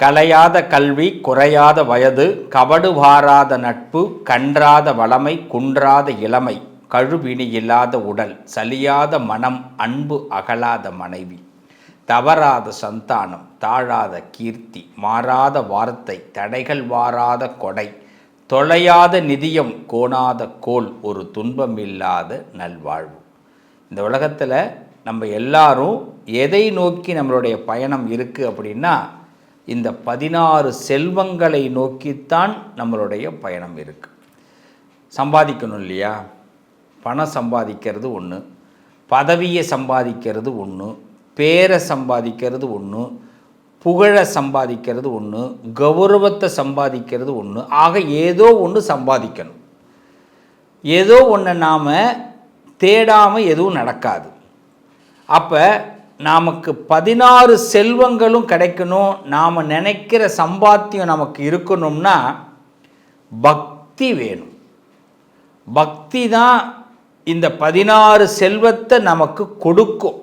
கலையாத கல்வி குறையாத வயது கபடு வாராத நட்பு கன்றாத வளமை குன்றாத இளமை கழுவினி இல்லாத உடல் சலியாத மனம் அன்பு அகலாத மனைவி தவறாத சந்தானம் தாழாத கீர்த்தி மாறாத வார்த்தை தடைகள் வாராத கொடை தொலையாத நிதியம் கோணாத கோல் ஒரு துன்பமில்லாத நல்வாழ்வு. இந்த உலகத்தில் நம்ம எல்லாரும் எதை நோக்கி நம்மளுடைய பயணம் இருக்குது அப்படின்னா இந்த பதினாறு செல்வங்களை நோக்கித்தான் நம்மளுடைய பயணம் இருக்குது சம்பாதிக்கணும் இல்லையா? பணம் சம்பாதிக்கிறது ஒன்று பதவியை சம்பாதிக்கிறது ஒன்று பேரை சம்பாதிக்கிறது ஒன்று புகழை சம்பாதிக்கிறது ஒன்று கௌரவத்தை சம்பாதிக்கிறது ஒன்று ஆக ஏதோ ஒன்று சம்பாதிக்கணும். ஏதோ ஒன்று நாம் தேடாமல் எதுவும் நடக்காது. அப்போ நமக்கு பதினாறு செல்வங்களும் கிடைக்கணும். நாம் நினைக்கிற சம்பாத்தியம் நமக்கு இருக்கணும்னா பக்தி வேணும். பக்தி தான் இந்த பதினாறு செல்வத்தை நமக்கு கொடுக்கும்.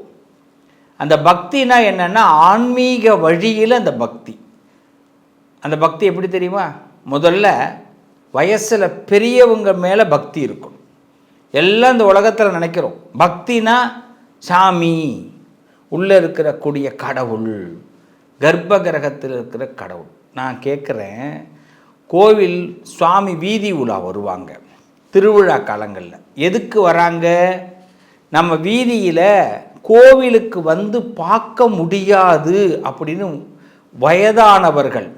அந்த பக்தினா என்னென்னா ஆன்மீக வழியில் அந்த பக்தி. அந்த பக்தி எப்படி தெரியுமா? முதல்ல வயசில் பெரியவங்க மேலே பக்தி இருக்கணும். எல்லாம் இந்த உலகத்தில் நினைக்கிறோம். பக்தினா சாமி. உள்ளே இருக்கிற கூடிய கடவுள் கர்ப்ப கிரகத்தில் இருக்கிற கடவுள். நான் கேட்குறேன் கோவில் சுவாமி வீதி உலா வருவாங்க திருவிழா காலங்களில். எதுக்கு வராங்க? நம்ம வீதியில் கோவிலுக்கு வந்து பார்க்க முடியாது அப்படின்னு வயதானவர்கள்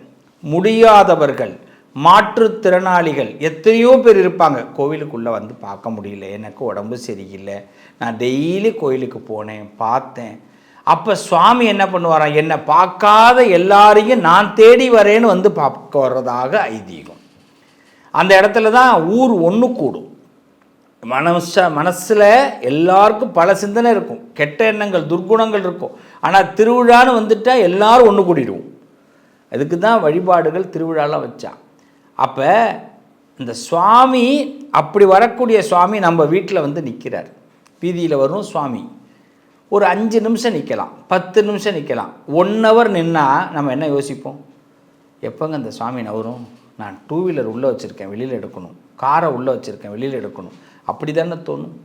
முடியாதவர்கள் மாற்றுத்திறனாளிகள் எத்தனையோ பேர் இருப்பாங்க. கோவிலுக்குள்ளே வந்து பார்க்க முடியல எனக்கு உடம்பு சரியில்லை. நான் டெய்லி கோயிலுக்கு போனேன் பார்த்தேன். அப்போ சுவாமி என்ன பண்ணுவாராம்? என்னை பார்க்காத எல்லாரையும் நான் தேடி வரேன்னு வந்து பார்க்க வர்றதாக ஐதீகம். அந்த இடத்துல தான் ஊர் ஒன்று கூடும். மனச மனசில் எல்லாருக்கும் பல சிந்தனை இருக்கும். கெட்ட எண்ணங்கள் துர்க்குணங்கள் இருக்கும். ஆனால் திருவிழான்னு வந்துட்டால் எல்லாரும் ஒன்று கூடிடுவோம். அதுக்கு தான் வழிபாடுகள் திருவிழாலாம் வச்சான் அப்போ இந்த சுவாமி அப்படி வரக்கூடிய சுவாமி நம்ம வீட்டில் வந்து நிற்கிறார் வீதியில் வரும் சுவாமி. ஒரு அஞ்சு நிமிஷம் நிற்கலாம் பத்து நிமிஷம் நிற்கலாம் ஒன் ஹவர் நின்னால் நம்ம என்ன யோசிப்போம்? எப்போங்க அந்த சுவாமி நவரும்? நான் டூ வீலர் உள்ளே வச்சுருக்கேன் வெளியில் எடுக்கணும். காரை உள்ளே வச்சுருக்கேன் வெளியில் எடுக்கணும். அப்படி தானே தோணும்.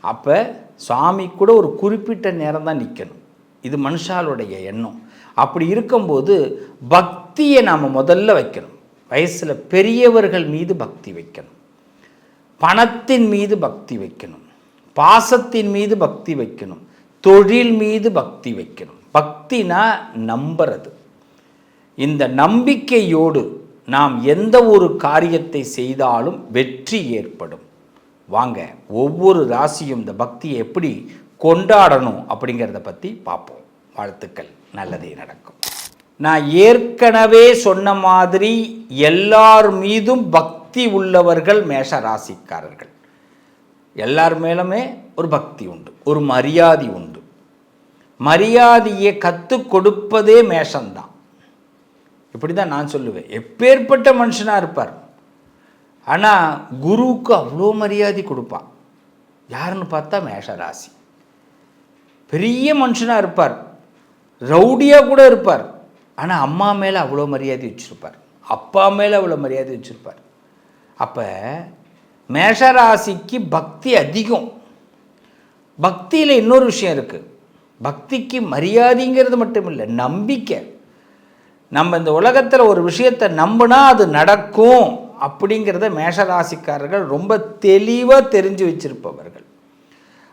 அப்போ சுவாமி கூட ஒரு குறிப்பிட்ட நேரம் தான் நிற்கணும் இது மனுஷாலுடைய எண்ணம். அப்படி இருக்கும்போது பக்தியை நாம் முதல்ல வைக்கணும். வயசில் பெரியவர்கள் மீது பக்தி வைக்கணும். பணத்தின் மீது பக்தி வைக்கணும். பாசத்தின் மீது பக்தி வைக்கணும். தொழில் மீது பக்தி வைக்கணும். பக்தினா நம்புறது. இந்த நம்பிக்கையோடு நாம் எந்த ஒரு காரியத்தை செய்தாலும் வெற்றி ஏற்படும். வாங்க ஒவ்வொரு ராசியும் இந்த பக்தியை எப்படி கொண்டாடணும் அப்படிங்கிறத பற்றி பார்ப்போம். வாழ்த்துக்கள். நல்லதே நடக்கும். நான் ஏற்கனவே சொன்ன மாதிரி எல்லார் மீதும் பக்தி உள்ளவர்கள் மேஷ ராசிக்காரர்கள். எல்லார் மேலுமே ஒரு பக்தி உண்டு ஒரு மரியாதை உண்டு. மரியாதையை கற்றுக் கொடுப்பதே மேஷம்தான். இப்படி தான் நான் சொல்லுவேன். எப்பேற்பட்ட மனுஷனாக இருப்பார். ஆனால் குருவுக்கு அவ்வளோ மரியாதை கொடுப்பான். யாருன்னு பார்த்தா மேஷராசி. பெரிய மனுஷனாக இருப்பார். ரவுடியாக கூட இருப்பார். ஆனால் அம்மா மேலே அவ்வளோ மரியாதை வச்சுருப்பார். அப்பா மேலே அவ்வளோ மரியாதை வச்சுருப்பார். அப்போ மேஷராசிக்கு பக்தி அதிகம். பக்தியில் இன்னொரு விஷயம் இருக்குது பக்திக்கு மரியாதைங்கிறது மட்டும் இல்லை நம்பிக்கை. நம்ம இந்த உலகத்தில் ஒரு விஷயத்தை நம்பினா அது நடக்கும் அப்படிங்கிறத மேஷராசிக்காரர்கள் ரொம்ப தெளிவாக தெரிஞ்சு வச்சிருப்பவர்கள்.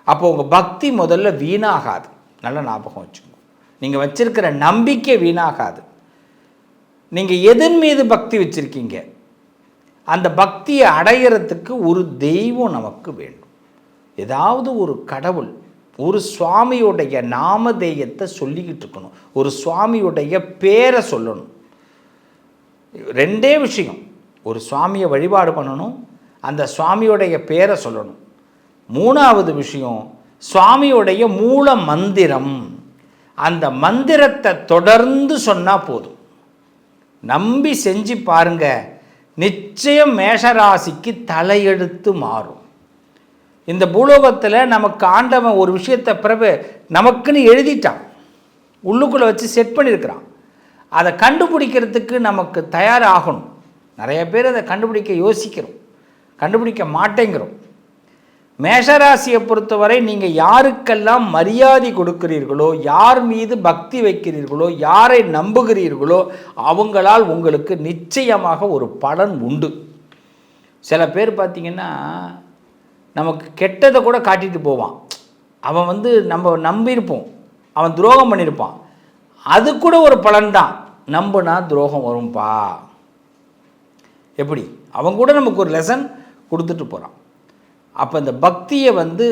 அப்போ உங்கள் பக்தி முதல்ல வீணாகாது. நல்ல ஞாபகம் வச்சுக்கோங்க. நீங்கள் வச்சிருக்கிற நம்பிக்கை வீணாகாது. நீங்கள் எதன் மீது பக்தி வச்சுருக்கீங்க? அந்த பக்தியை அடையிறதுக்கு ஒரு தெய்வம் நமக்கு வேண்டும். ஏதாவது ஒரு கடவுள் ஒரு சுவாமியுடைய நாமதேயத்தை சொல்லிக்கிட்டு இருக்கணும். ஒரு சுவாமியுடைய பேரை சொல்லணும். ரெண்டே விஷயம். ஒரு சுவாமியை வழிபாடு பண்ணணும் அந்த சுவாமியுடைய பேரை சொல்லணும். மூணாவது விஷயம் சுவாமியுடைய மூல மந்திரம். அந்த மந்திரத்தை தொடர்ந்து சொன்னால் போதும். நம்பி செஞ்சு பாருங்க நிச்சயம் மேஷராசிக்கு தலையெடுத்து மாறும். இந்த பூலோகத்தில் நமக்கு ஆண்டவன் ஒரு விஷயத்தை பிறகு நமக்குன்னு எழுதிட்டான். உள்ளுக்குள்ளே வச்சு செட் பண்ணியிருக்கிறான். அதை கண்டுபிடிக்கிறதுக்கு நமக்கு தயாராகணும். நிறைய பேர் அதை கண்டுபிடிக்க யோசிக்கிறோம். கண்டுபிடிக்க மாட்டேங்கிறோம். மேஷராசியை பொறுத்தவரை நீங்கள் யாருக்கெல்லாம் மரியாதை கொடுக்கிறீர்களோ யார் மீது பக்தி வைக்கிறீர்களோ யாரை நம்புகிறீர்களோ அவங்களால் உங்களுக்கு நிச்சயமாக ஒரு பலன் உண்டு. சில பேர் பார்த்திங்கன்னா நமக்கு கெட்டதை கூட காட்டிட்டு போவான். அவன் வந்து நம்ம நம்பியிருப்போம். அவன் துரோகம் பண்ணியிருப்பான். அது கூட ஒரு பலன் தான் நம்புனா துரோகம் வரும்பா. எப்படி? அவன் கூட நமக்கு ஒரு லெசன் கொடுத்துட்டு போகிறான் அப்போ இந்த பக்தியை வந்து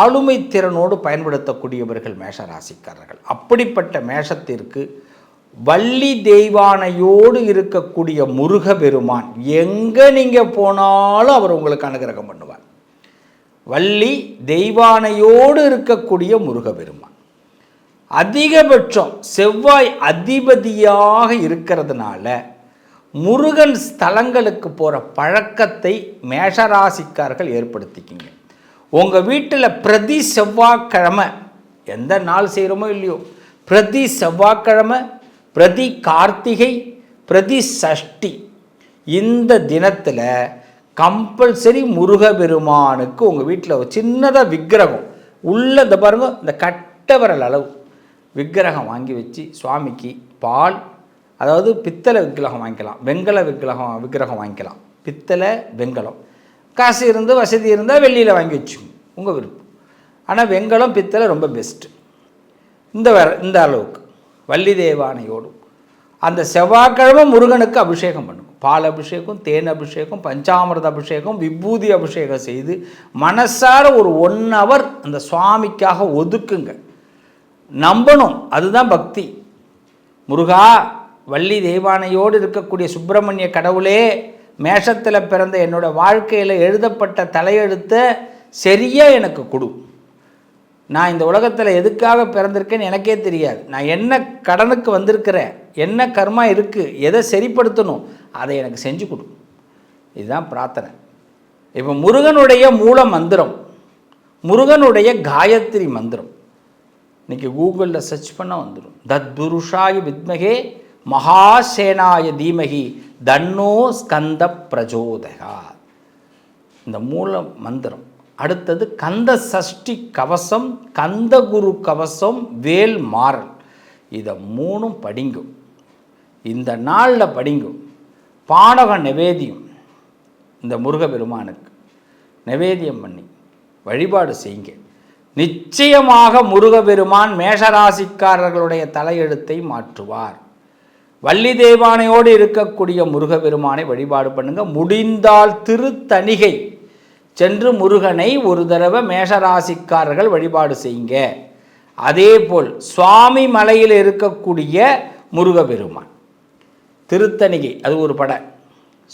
ஆளுமை திறனோடு பயன்படுத்தக்கூடியவர்கள் மேஷ ராசிக்காரர்கள் அப்படிப்பட்ட மேஷத்திற்கு வள்ளி தெய்வானையோடு இருக்கக்கூடிய முருக பெருமான் எங்கே நீங்கள் போனாலும் அவர் உங்களுக்கு அனுகிரகம் பண்ணுவார். வள்ளி தெய்வானையோடு இருக்கக்கூடிய முருகபெருமான். அதிகபட்சம் செவ்வாய் அதிபதியாக இருக்கிறதுனால முருகன் ஸ்தலங்களுக்கு போகிற பழக்கத்தை மேஷராசிக்கார்கள் ஏற்படுத்திக்கிங்க. உங்கள் வீட்டில் பிரதி செவ்வாய்க்கிழமை எந்த நாள் செய்கிறோமோ இல்லையோ பிரதி செவ்வாய்க்கிழமை பிரதி கார்த்திகை பிரதி சஷ்டி இந்த தினத்தில் கம்பல்சரி முருகபெருமானுக்கு உங்கள் வீட்டில் ஒரு சின்னதாக விக்கிரகம். உள்ளே இந்த பாருங்கள் இந்த கட்டவரல் அளவு. விக்கிரகம் வாங்கி வச்சு சுவாமிக்கு பால் அதாவது பித்தளை விக்கிரகம் வாங்கிக்கலாம். வெங்கல விக்கிரகம் விக்கிரகம் வாங்கிக்கலாம். பித்தளை வெங்கலம். காசு இருந்து வசதி இருந்தால் வெள்ளியில் வாங்கி வச்சுக்கோங்க உங்கள் விருப்பம். ஆனால் வெங்கலம் பித்தளை ரொம்ப பெஸ்ட்டு இந்த வேற இந்த அளவுக்கு. வள்ளி தேவானையோடும் அந்த செவ்வாய்க்கிழமை முருகனுக்கு அபிஷேகம் பண்ணும். பால் அபிஷேகம் தேன் அபிஷேகம் பஞ்சாமிரத அபிஷேகம் விபூதி அபிஷேகம் செய்து மனசார ஒரு ஒன் ஹவர் அந்த சுவாமிக்காக ஒதுக்குங்க. நம்பணும். அதுதான் பக்தி. முருகா வள்ளி தெய்வானையோடு இருக்கக்கூடிய சுப்பிரமணிய கடவுளே மேஷத்தில் பிறந்த என்னோடய வாழ்க்கையில் எழுதப்பட்ட தலையெழுத்தை சரியாக எனக்கு கொடு. நான் இந்த உலகத்தில் எதுக்காக பிறந்திருக்கேன்னு எனக்கே தெரியாது. நான் என்ன கடனுக்கு வந்திருக்கிறேன்? என்ன கர்மா இருக்குது எதை சரிப்படுத்தணும் அதை எனக்கு செஞ்சு கொடு. இதுதான் பிரார்த்தனை. இப்போ முருகனுடைய மூல மந்திரம் முருகனுடைய காயத்ரி மந்திரம். இன்றைக்கி கூகுளில் சர்ச் பண்ணால் வந்துடும் தத் புருஷாய வித்மகே மகாசேனாய தீமகி தன்னோ ஸ்கந்த பிரஜோதகா. இந்த மூல மந்திரம். அடுத்தது கந்த சஷ்டி கவசம் கந்தகுரு கவசம் வேல் மாறல். இதை மூணும் படிங்கும். இந்த நாளில் படிங்கும். பாடக நிவேதியம் இந்த முருகபெருமானுக்கு நிவேதியம் பண்ணி வழிபாடு செய்யுங்க. நிச்சயமாக முருகபெருமான் மேஷராசிக்காரர்களுடைய தலையெழுத்தை மாற்றுவார். வள்ளி தேவானையோடு இருக்கக்கூடிய முருகபெருமானை வழிபாடு பண்ணுங்க. முடிந்தால் திருத்தணிகை சென்று முருகனை ஒரு தடவை மேஷராசிக்காரர்கள் வழிபாடு செய்யுங்க. அதே போல் சுவாமி மலையில் இருக்கக்கூடிய முருகபெருமான். திருத்தணிகை அது ஒரு படை.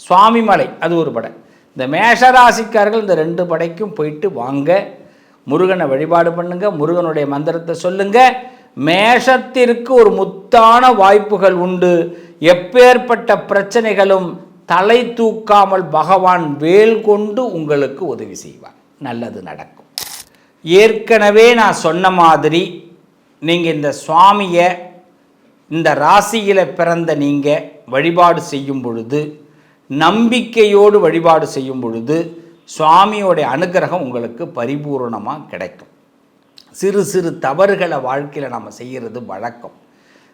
சுவாமி மலை அது ஒரு படை. இந்த மேஷராசிக்காரர்கள் இந்த ரெண்டு படைக்கும் போயிட்டு வாங்க. முருகனை வழிபாடு பண்ணுங்கள் முருகனுடைய மந்திரத்தை சொல்லுங்கள் மேஷத்திற்கு ஒரு முத்தான வாய்ப்புகள் உண்டு. எப்பேற்பட்ட பிரச்சனைகளும் தலை தூக்காமல் பகவான் வேல் கொண்டு உங்களுக்கு உதவி செய்வார். நல்லது நடக்கும். ஏற்கனவே நான் சொன்ன மாதிரி நீங்கள் இந்த சுவாமியை இந்த ராசியில் பிறந்த நீங்கள் வழிபாடு செய்யும் பொழுது நம்பிக்கையோடு வழிபாடு செய்யும் பொழுது சுவாமியோடைய அனுகிரகம் உங்களுக்கு பரிபூர்ணமாக கிடைக்கும். சிறு சிறு தவறுகளை வாழ்க்கையில் நம்ம செய்கிறது வழக்கம்.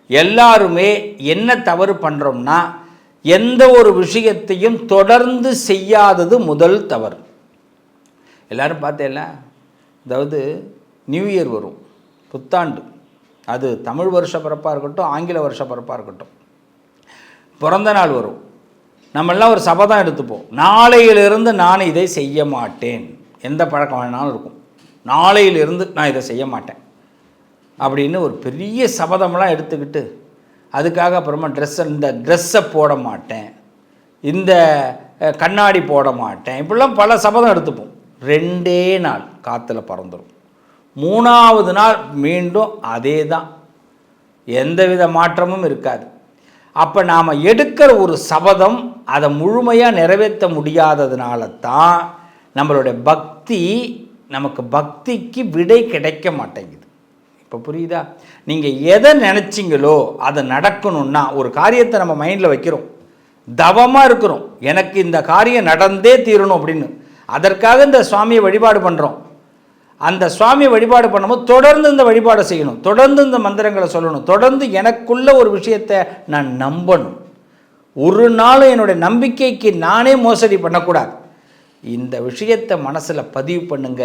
எல்லாருமே என்ன தவறு பண்ணுறோம்னா எந்த ஒரு விஷயத்தையும் தொடர்ந்து செய்யாதது முதல் தவறு. எல்லாரும் பார்த்தேல்ல? அதாவது நியூ இயர் வரும் புத்தாண்டு. அது தமிழ் வருஷ பிறப்பாக இருக்கட்டும் ஆங்கில வருஷ பிறப்பாக இருக்கட்டும். பிறந்த நாள் வரும். நம்மெல்லாம் ஒரு சபதம் எடுத்துப்போம். நாளையிலிருந்து நான் இதை செய்ய மாட்டேன். எந்த பழக்கம் வேணாலும் இருக்கும். நாளையிலிருந்து நான் இதை செய்ய மாட்டேன். அப்படின்னு ஒரு பெரிய சபதம்லாம் எடுத்துக்கிட்டு அதுக்காக அப்புறமா ட்ரெஸ் இந்த ட்ரெஸ்ஸை போட மாட்டேன். இந்த கண்ணாடி போட மாட்டேன். இப்படிலாம் பல சபதம் எடுத்துப்போம். ரெண்டே நாள் காற்றுல பறந்துடும் மூணாவது நாள் மீண்டும் அதே தான் எந்தவித மாற்றமும் இருக்காது. அப்போ நாம் எடுக்கிற ஒரு சபதம் அதை முழுமையாக நிறைவேற்ற முடியாததுனால தான் நம்மளுடைய பக்தி நமக்கு பக்திக்கு விடை கிடைக்க மாட்டேங்குது. இப்போ புரியுதா? நீங்கள் எதை நினச்சிங்களோ அதை நடக்கணும்னா ஒரு காரியத்தை நம்ம மைண்டில் வைக்கிறோம். தவமாக இருக்கிறோம். எனக்கு இந்த காரியம் நடந்தே தீரணும் அப்படின்னு. அதற்காக இந்த சுவாமியை வழிபாடு பண்ணுறோம் அந்த சுவாமியை வழிபாடு பண்ணும்போது தொடர்ந்து இந்த வழிபாடை செய்யணும். தொடர்ந்து இந்த மந்திரங்களை சொல்லணும். தொடர்ந்து எனக்குள்ள ஒரு விஷயத்தை நான் நம்பணும். ஒரு நாளும் என்னுடைய நம்பிக்கைக்கு நானே மோசடி பண்ணக்கூடாது. இந்த விஷயத்தை மனசில் பதிவு பண்ணுங்க.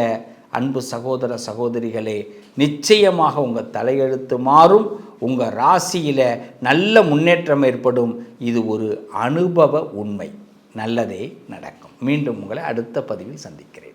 அன்பு சகோதர சகோதரிகளே நிச்சயமாக உங்கள் தலையெழுத்து மாறும். உங்கள் ராசியில் நல்ல முன்னேற்றம் ஏற்படும். இது ஒரு அனுபவ உண்மை. நல்லதே நடக்கும். மீண்டும் உங்களை அடுத்த பதிவில் சந்திக்கிறேன்.